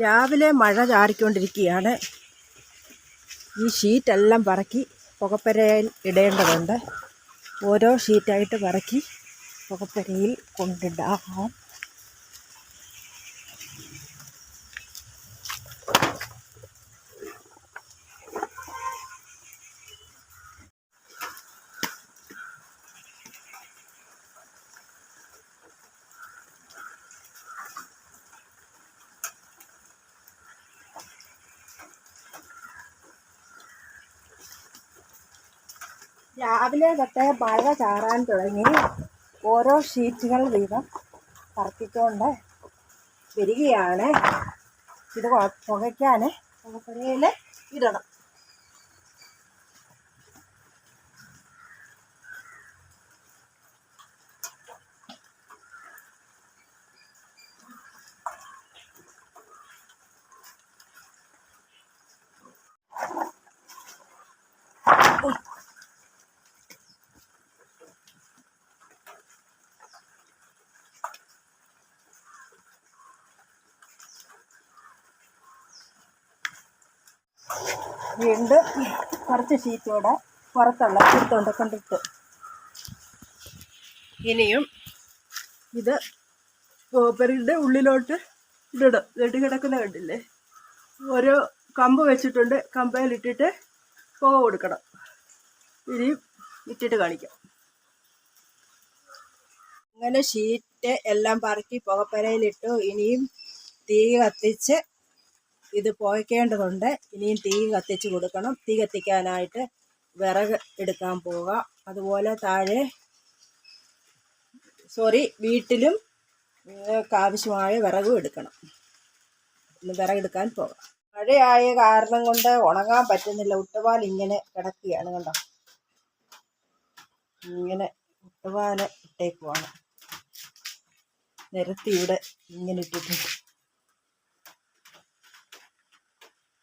രാവിലെ മഴ ചാറിക്കൊണ്ടിരിക്കുകയാണ്. ഈ ഷീറ്റെല്ലാം പറക്കി പുകപ്പരയിൽ ഇടേണ്ടതുണ്ട്. ഓരോ ഷീറ്റായിട്ട് പറക്കി പുകപ്പരയിൽ കൊണ്ടിടാം. രാവിലെ തൊട്ടേ മഴ ചാറാൻ തുടങ്ങി. ഓരോ ഷീറ്റുകൾ വീതം പറക്കിക്കൊണ്ട് വരികയാണ്. ഇത് പുകയ്ക്കാൻ പുകയിൽ ഇടണം. വീണ്ടും കുറച്ച് ഷീറ്റോടെ പുറത്തുള്ള എടുത്തുകൊണ്ട് കൊണ്ടിട്ട്. ഇനിയും ഇത് പേപ്പറിന്റെ ഉള്ളിലോട്ട് ഇടണം. നെട്ട് കിടക്കുന്ന കണ്ടില്ലേ? ഓരോ കമ്പ് വെച്ചിട്ടുണ്ട്. കമ്പയിലിട്ടിട്ട് പുക കൊടുക്കണം. ഇനിയും ഇട്ടിട്ട് കാണിക്കാം. അങ്ങനെ ഷീറ്റ് എല്ലാം പറക്കി പുകപ്പരയിലിട്ടു. ഇനിയും തീ കത്തിച്ച് ഇത് പുകയ്ക്കേണ്ടതുണ്ട്. ഇനിയും തീ കത്തിച്ച് കൊടുക്കണം. തീ കത്തിക്കാനായിട്ട് വിറക് എടുക്കാൻ പോകാം അതുപോലെ താഴെ സോറി വീട്ടിലും ആവശ്യമായ വിറകും എടുക്കണം. ഇന്ന് വിറകെടുക്കാൻ പോകാം മഴയായ കാരണം കൊണ്ട് ഉണങ്ങാൻ പറ്റുന്നില്ല. ഉട്ടവാൽ ഇങ്ങനെ കിടക്കുകയാണ് കണ്ടോ? ഇങ്ങനെ ഒട്ടുപാല ഇട്ടേക്കുവാണ്. നിരത്തി ഇവിടെ ഇങ്ങനെ ഇട്ടിട്ടുണ്ട്.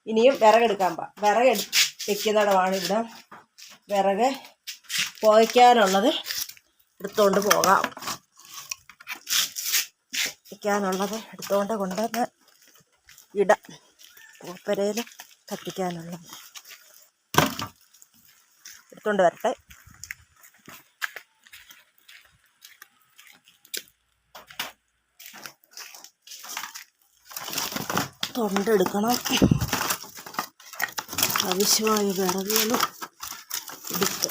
ഇനിയും വിറകെടുക്കാൻ പാ വിറക് വെക്കുന്നിടമാണ് ഇവിടെ വിറക് പുകയ്ക്കാനുള്ളത് എടുത്തുകൊണ്ട് പോകാം. വയ്ക്കാനുള്ളത് എടുത്തുകൊണ്ട് കൊണ്ടുവന്ന് ഇടാം പൂപ്പരയിൽ കത്തിക്കാനുള്ളത്. എടുത്തുകൊണ്ട് വരട്ടെ. തൊണ്ടെടുക്കണം ആവശ്യമായ വിറകുകളും എടുത്ത്.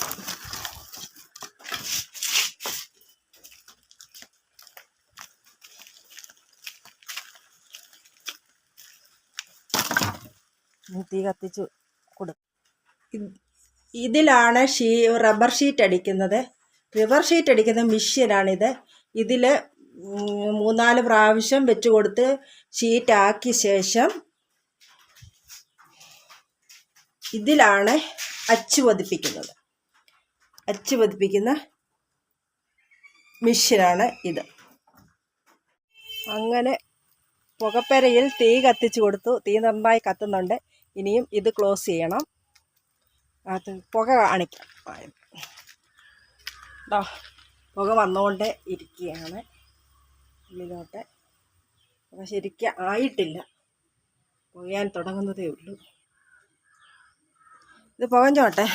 തീ കത്തിച്ചു കൊടുക്കും ഇതിലാണ് ഷീ റബ്ബർ ഷീറ്റ് അടിക്കുന്നത്. റിവർ ഷീറ്റ് അടിക്കുന്ന മെഷീനാണിത് ഇതിൽ മൂന്നാൽ പ്രാവശ്യം വെച്ച് കൊടുത്ത് ഷീറ്റാക്കിയ ശേഷം ഇതിലാണ് അച്ചു പതിപ്പിക്കുന്നത്. അച്ചു പതിപ്പിക്കുന്ന മിഷ്യനാണ് ഇത്. അങ്ങനെ പുകപ്പരയിൽ തീ കത്തിച്ചു കൊടുത്തു. തീ നന്നായി കത്തുന്നുണ്ട്. ഇനിയും ഇത് ക്ലോസ് ചെയ്യണം. അത് പുക കാണിക്കാം. പുക വന്നുകൊണ്ട് ഇരിക്കുകയാണ്. ഉള്ളിലോട്ട് പുക ശരിക്കും ആയിട്ടില്ല. പുകയാൻ തുടങ്ങുന്നതേ ഉള്ളൂ. ഇത് പുകഞ്ഞോട്ടെ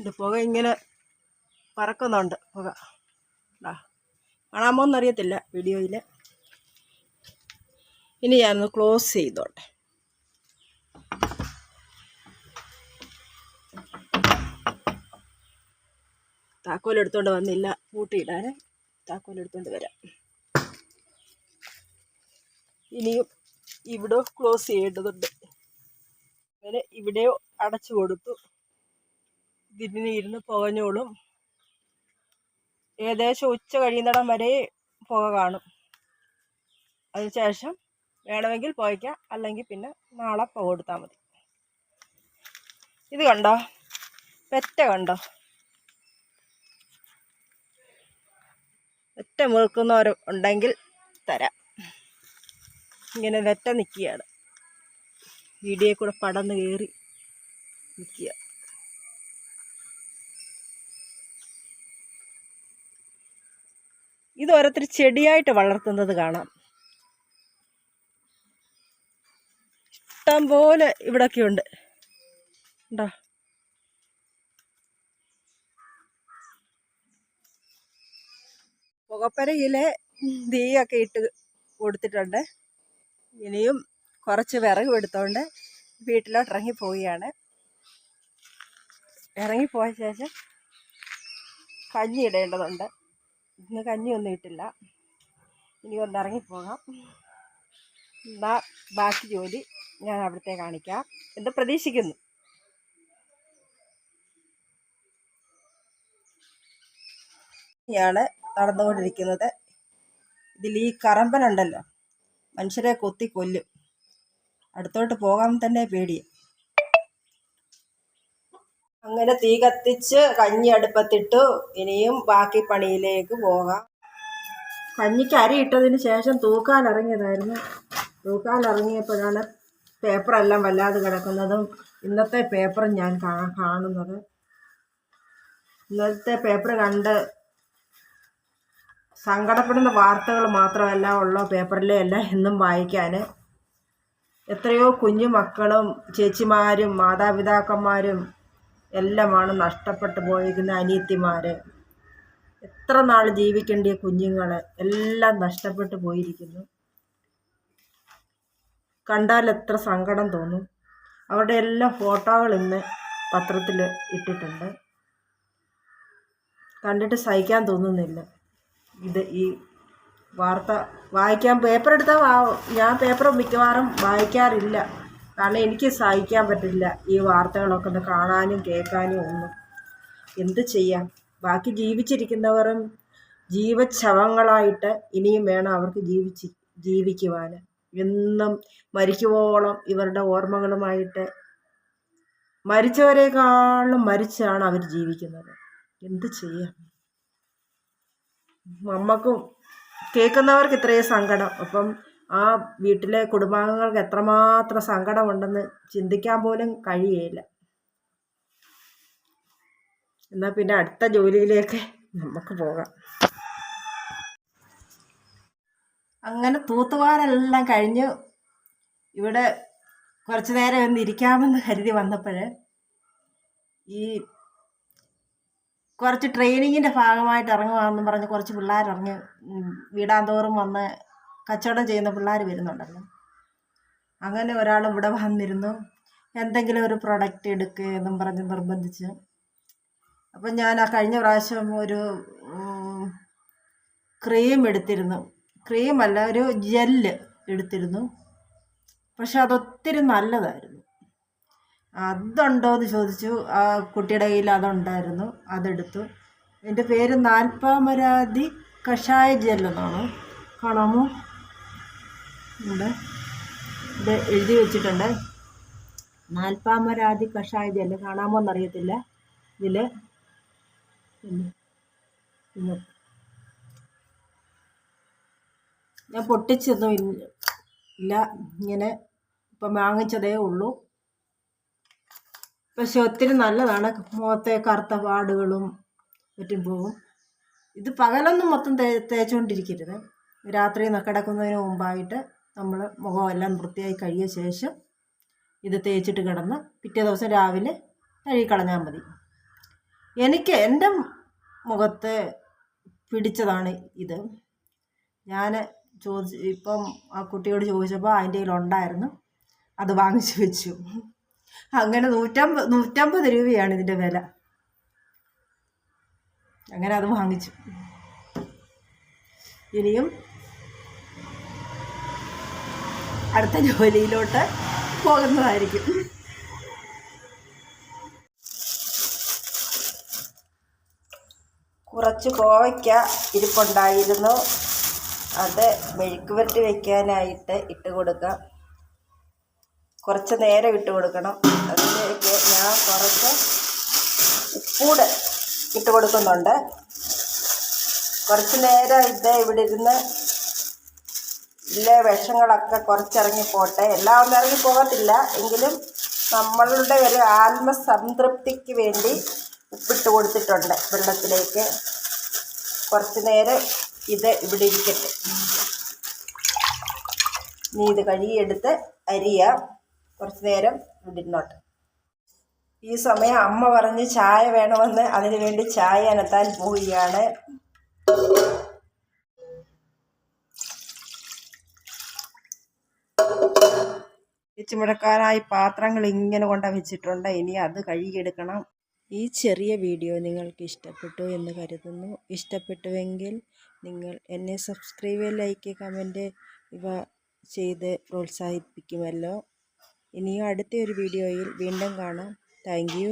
ഇത് പുക ഇങ്ങനെ പറക്കുന്നുണ്ട്. പുക. ദാ. കാണാമോ എന്നറിയത്തില്ല വീഡിയോയിൽ ഇനി ഞാനൊന്ന് ക്ലോസ് ചെയ്തോട്ടെ. താക്കോൽ എടുത്തോണ്ട് വന്നില്ല. പൂട്ടിയിടാൻ താക്കോൽ എടുത്തോണ്ട് വരാം. ഇനിയും ഇവിടെ ക്ലോസ് ചെയ്യേണ്ടതുണ്ട്. അങ്ങനെ ഇവിടെയോ അടച്ചു കൊടുത്തു. ഇതിന് ഇരുന്ന് പുകഞ്ഞോളും. ഏകദേശം ഉച്ച കഴിയുന്നിടം വരെ പുക കാണും. അതിനുശേഷം വേണമെങ്കിൽ പുകയ്ക്കാം. അല്ലെങ്കിൽ പിന്നെ നാളെ പുക കൊടുത്താൽ മതി. ഇത് കണ്ടോ? പെറ്റ കണ്ടോ? ഒറ്റ മുറുക്കുന്നവർ ഉണ്ടെങ്കിൽ തരാം. ഇങ്ങനെ വെറ്റ നിൽക്കുകയാണ്. വീഡിയോ കൂടെ പടന്ന് കയറി നിൽക്കുക. ഇത് ഓരോരുത്തർ ചെടിയായിട്ട് വളർത്തുന്നത് കാണാം. ഇഷ്ടം പോലെ ഇവിടൊക്കെ ഉണ്ട്? പുകപ്പരയിലെ തീയൊക്കെ ഇട്ട് കൊടുത്തിട്ടുണ്ട്. ഇനിയും കുറച്ച് വിറക് എടുത്തോണ്ട് വീട്ടിലോട്ട് ഇറങ്ങി പോവുകയാണ് ഇറങ്ങിപ്പോയ ശേഷം കഞ്ഞി ഇടേണ്ടതുണ്ട്. ഇന്ന് കഞ്ഞിയൊന്നും ഇട്ടില്ല. ഇനി ഒന്ന് ഇറങ്ങിപ്പോകാം. എന്നാ ബാക്കി ജോലി ഞാൻ അവിടുത്തെ കാണിക്കാം എന്ത് പ്രതീക്ഷിക്കുന്നു. ാണ് നടന്നുകൊണ്ടിരിക്കുന്നത്. ഇതിൽ ഈ കറമ്പനുണ്ടല്ലോ. മനുഷ്യരെ കൊത്തി കൊല്ലും. അടുത്തോട്ട് പോകാൻ തന്നെ പേടി. അങ്ങനെ തീ കത്തിച്ച് കഞ്ഞി അടുപ്പത്തിട്ടു. ഇനിയും ബാക്കി പണിയിലേക്ക് പോകാം. കഞ്ഞിക്ക് അരി ഇട്ടതിന് ശേഷം തൂക്കാൻ ഇറങ്ങിയപ്പോഴാണ് പേപ്പറെല്ലാം വല്ലാതെ കിടക്കുന്നതും ഇന്നത്തെ പേപ്പറും ഞാൻ കാണുന്നത്. ഇന്നത്തെ പേപ്പർ കണ്ട് സങ്കടപ്പെടുന്ന വാർത്തകൾ മാത്രമല്ല ഉള്ള പേപ്പറിലെ എല്ലാം എന്നും വായിക്കാൻ എത്രയോ കുഞ്ഞു മക്കളും ചേച്ചിമാരും മാതാപിതാക്കന്മാരും എല്ലാമാണ് നഷ്ടപ്പെട്ടു പോയിരിക്കുന്ന അനിയത്തിമാർ എത്ര നാൾ ജീവിക്കേണ്ടിയ കുഞ്ഞുങ്ങൾ എല്ലാം നഷ്ടപ്പെട്ടു പോയിരിക്കുന്നു. കണ്ടാൽ എത്ര സങ്കടം തോന്നും. അവരുടെ എല്ലാ ഫോട്ടോകൾ ഇന്ന് പത്രത്തിൽ ഇട്ടിട്ടുണ്ട്. കണ്ടിട്ട് സഹിക്കാൻ തോന്നുന്നില്ല. ഇത് ഈ വാർത്ത വായിക്കാൻ പേപ്പർ എടുത്താൽ ഞാൻ പേപ്പർ മിക്കവാറും വായിക്കാറില്ല. കാരണം എനിക്ക് സഹിക്കാൻ പറ്റില്ല ഈ വാർത്തകളൊക്കെ ഒന്ന് കാണാനും കേൾക്കാനും ഒന്നും. എന്ത് ചെയ്യാം? ബാക്കി ജീവിച്ചിരിക്കുന്നവരും ജീവച്ഛവങ്ങളായിട്ട് ഇനിയും വേണം അവർക്ക് ജീവിച്ച് ജീവിക്കുവാൻ എന്നും മരിക്കുവോളം ഇവരുടെ ഓർമ്മകളുമായിട്ട് മരിച്ചവരെക്കാളും മരിച്ചാണ് അവർ ജീവിക്കുന്നത്. എന്ത് ചെയ്യാം? നമ്മൾക്കും കേൾക്കുന്നവർക്ക് ഇത്രയും സങ്കടം. അപ്പം ആ വീട്ടിലെ കുടുംബാംഗങ്ങൾക്ക് എത്രമാത്രം സങ്കടമുണ്ടെന്ന് ചിന്തിക്കാൻ പോലും കഴിയുകയില്ല എന്നാൽ പിന്നെ അടുത്ത ജോലിയിലേക്ക് നമുക്ക് പോകാം. അങ്ങനെ തൂത്തുവാരെല്ലാം കഴിഞ്ഞ് ഇവിടെ കുറച്ചു നേരം ഒന്ന് ഇരിക്കാമെന്ന് കരുതി വന്നപ്പോൾ ഈ കുറച്ച് ട്രെയിനിങ്ങിന്റെ ഭാഗമായിട്ട് ഇറങ്ങുവാണെന്നും പറഞ്ഞ് കുറച്ച് പിള്ളേർ ഇറങ്ങി വീടാന്തോറും വന്ന് കച്ചവടം ചെയ്യുന്ന പിള്ളേർ വരുന്നുണ്ടല്ലോ. അങ്ങനെ ഒരാൾ ഇവിടെ വന്നിരുന്നു. എന്തെങ്കിലും ഒരു പ്രൊഡക്റ്റ് എടുക്കുക എന്നും പറഞ്ഞ് നിർബന്ധിച്ച്. അപ്പം ഞാൻ ആ കഴിഞ്ഞ പ്രാവശ്യം ഒരു ക്രീം എടുത്തിരുന്നു. ക്രീമല്ല ഒരു ജെല്ല് എടുത്തിരുന്നു. പക്ഷെ അതൊത്തിരി നല്ലതായിരുന്നു. അതുണ്ടോ എന്ന് ചോദിച്ചു. ആ കുട്ടിയുടെ കയ്യിൽ അതുണ്ടായിരുന്നു. അതെടുത്തു. എന്റെ പേര് നാൽപ്പാമരാതി കഷായ ജെല്ലെന്നാണ് കാണാമോ? ഇവിടെ. ഇത് എഴുതി വെച്ചിട്ടുണ്ട്. നാൽപ്പാമരാതി കഷായ ജെല്ല് കാണാമോ എന്നറിയത്തില്ല ഇതിൽ ഞാൻ പൊട്ടിച്ചൊന്നും ഇല്ല. ഇങ്ങനെ ഇപ്പം വാങ്ങിച്ചതേ ഉള്ളൂ. പക്ഷെ ഒത്തിരി നല്ലതാണ് മുഖത്തെ കറുത്ത പാടുകളും മറ്റും പോവും. ഇത് പകലൊന്നും മൊത്തം തേ തേച്ചുകൊണ്ടിരിക്കരുത്. രാത്രി കിടക്കുന്നതിന് മുമ്പായിട്ട് നമ്മൾ മുഖമെല്ലാം വൃത്തിയായി കഴിയ ശേഷം ഇത് തേച്ചിട്ട് കിടന്ന് പിറ്റേ ദിവസം രാവിലെ കഴുകിക്കളഞ്ഞാൽ മതി. എനിക്ക് എന്റെ മുഖത്ത് പിടിച്ചതാണ് ഇത്. ഞാൻ ചോദിച്ച് ഇപ്പം ആ കുട്ടിയോട് ചോദിച്ചപ്പോൾ അതിന്റെ കയ്യിലുണ്ടായിരുന്നു. അത് വാങ്ങിച്ചു വെച്ചു. അങ്ങനെ നൂറ്റമ്പത് നൂറ്റമ്പത് രൂപയാണ് ഇതിന്റെ വില. അങ്ങനെ അത് വാങ്ങിച്ചു. ഇനിയും അടുത്ത ജോലിയിലോട്ട് പോകുന്നതായിരിക്കും. കുറച്ച് കോവയ്ക്ക ഇരിപ്പുണ്ടായിരുന്നു. അത് മെഴുക്ക് പുരട്ടി വയ്ക്കാനായിട്ട് ഇട്ട് കൊടുക്കാം. കുറച്ച് നേരം ഇട്ട് കൊടുക്കണം. അതിലേക്ക് ഞാൻ കുറച്ച് ഉപ്പൂടെ ഇട്ട് കൊടുക്കുന്നുണ്ട്. കുറച്ച് നേരം ഇത് ഇവിടെ ഇരുന്ന് ഇല്ലേ വിഷങ്ങളൊക്കെ കുറച്ചിറങ്ങി പോട്ടെ. എല്ലാം ഒന്നും ഇറങ്ങി പോകത്തില്ല. എങ്കിലും നമ്മളുടെ ഒരു ആത്മസംതൃപ്തിക്ക് വേണ്ടി ഉപ്പിട്ട് കൊടുത്തിട്ടുണ്ട് വെള്ളത്തിലേക്ക്. കുറച്ച് നേരം ഇത് ഇവിടെ ഇരിക്കട്ടെ. ഇനി ഇത് കഴുകിയെടുത്ത് അരിയാം. കുറച്ച് നേരം ഇവിടെ ഇരുന്നോട്ടെ. ഈ സമയം അമ്മ പറഞ്ഞ് ചായ വേണമെന്ന് അതിനു വേണ്ടി ചായ അനത്താൻ പോവുകയാണ്. വെച്ച് പാത്രങ്ങൾ ഇങ്ങനെ കൊണ്ട വെച്ചിട്ടുണ്ട്. ഇനി അത് കഴുകിയെടുക്കണം. ഈ ചെറിയ വീഡിയോ നിങ്ങൾക്ക് ഇഷ്ടപ്പെട്ടു എന്ന് കരുതുന്നു. ഇഷ്ടപ്പെട്ടുവെങ്കിൽ നിങ്ങൾ എന്നെ സബ്സ്ക്രൈബ് ലൈക്ക് കമന്റ് ഇവ ചെയ്ത് പ്രോത്സാഹിപ്പിക്കുമല്ലോ. ഇനിയും അടുത്ത ഒരു വീഡിയോയിൽ വീണ്ടും കാണാം. താങ്ക്